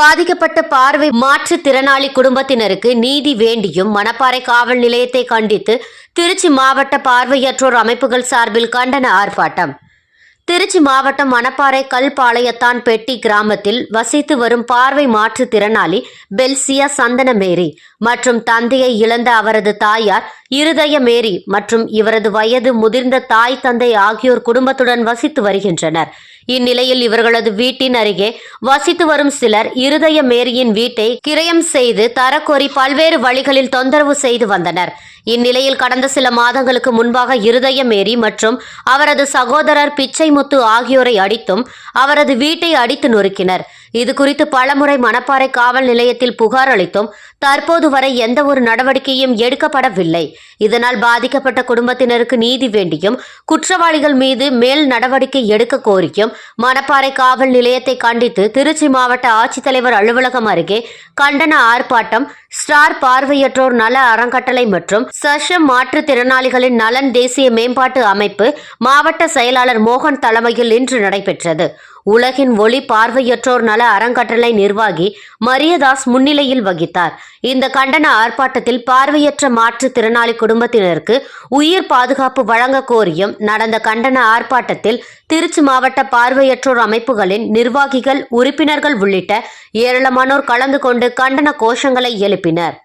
பாதிக்கப்பட்ட பார்வை மாற்றுத்திறனாளி குடும்பத்தினருக்கு நீதி வேண்டியும் மணப்பாறை காவல் நிலையத்தை கண்டித்து திருச்சி மாவட்ட பார்வையற்றோர் அமைப்புகள் சார்பில் கண்டன ஆர்ப்பாட்டம். திருச்சி மாவட்டம் மணப்பாறை கல்பாளையத்தான் பெட்டி கிராமத்தில் வசித்து வரும் பார்வை மாற்றுத்திறனாளி பெல்சியா சந்தன மேரி மற்றும் தந்தையை இழந்த அவரது தாயார் இருதய மேரி மற்றும் இவரது வயது முதிர்ந்த தாய் தந்தை ஆகியோர் குடும்பத்துடன் வசித்து வருகின்றனர். இந்நிலையில் இவர்களது வீட்டின் அருகே வசித்து வரும் சிலர் இருதய மேரியின் வீட்டை கிரயம் செய்து தரக்கோரி பல்வேறு வழிகளில் தொந்தரவு செய்து வந்தனர். இந்நிலையில் கடந்த சில மாதங்களுக்கு முன்பாக இருதய மேரி மற்றும் அவரது சகோதரர் பிச்சைமுத்து ஆகியோரை அடித்தும் அவரது வீட்டை அடித்து நொறுக்கினர். இதுகுறித்து பலமுறை மணப்பாறை காவல் நிலையத்தில் புகார் அளித்தும் தற்போது வரை எந்த ஒரு நடவடிக்கையும் எடுக்கப்படவில்லை. இதனால் பாதிக்கப்பட்ட குடும்பத்தினருக்கு நீதி வேண்டியும் குற்றவாளிகள் மீது மேல் நடவடிக்கை எடுக்க கோரியும் மணப்பாறை காவல் நிலையத்தை கண்டித்து திருச்சி மாவட்ட ஆட்சித்தலைவர் அலுவலகம் அருகே கண்டன ஆர்ப்பாட்டம் ஸ்டார் பார்வையற்றோர் நல அறங்கட்டளை மற்றும் சஷ மாற்றுத்திறனாளிகளின் நலன் தேசிய மேம்பாட்டு அமைப்பு மாவட்ட செயலாளர் மோகன் தலைமையில் இன்று நடைபெற்றது. உலகின் ஒளி பார்வையற்றோர் நல அறங்கட்டளை நிர்வாகி மரியதாஸ் முன்னிலையில் வகித்தார். இந்த கண்டன ஆர்ப்பாட்டத்தில் பார்வையற்ற மாற்றுத்திறனாளி குடும்பத்தினருக்கு உயிர் பாதுகாப்பு வழங்க கோரியும் நடந்த கண்டன ஆர்ப்பாட்டத்தில் திருச்சி மாவட்ட பார்வையற்றோர் அமைப்புகளின் நிர்வாகிகள் உறுப்பினர்கள் உள்ளிட்ட ஏராளமானோர் கலந்து கொண்டு கண்டன கோஷங்களை எழுப்பினர்.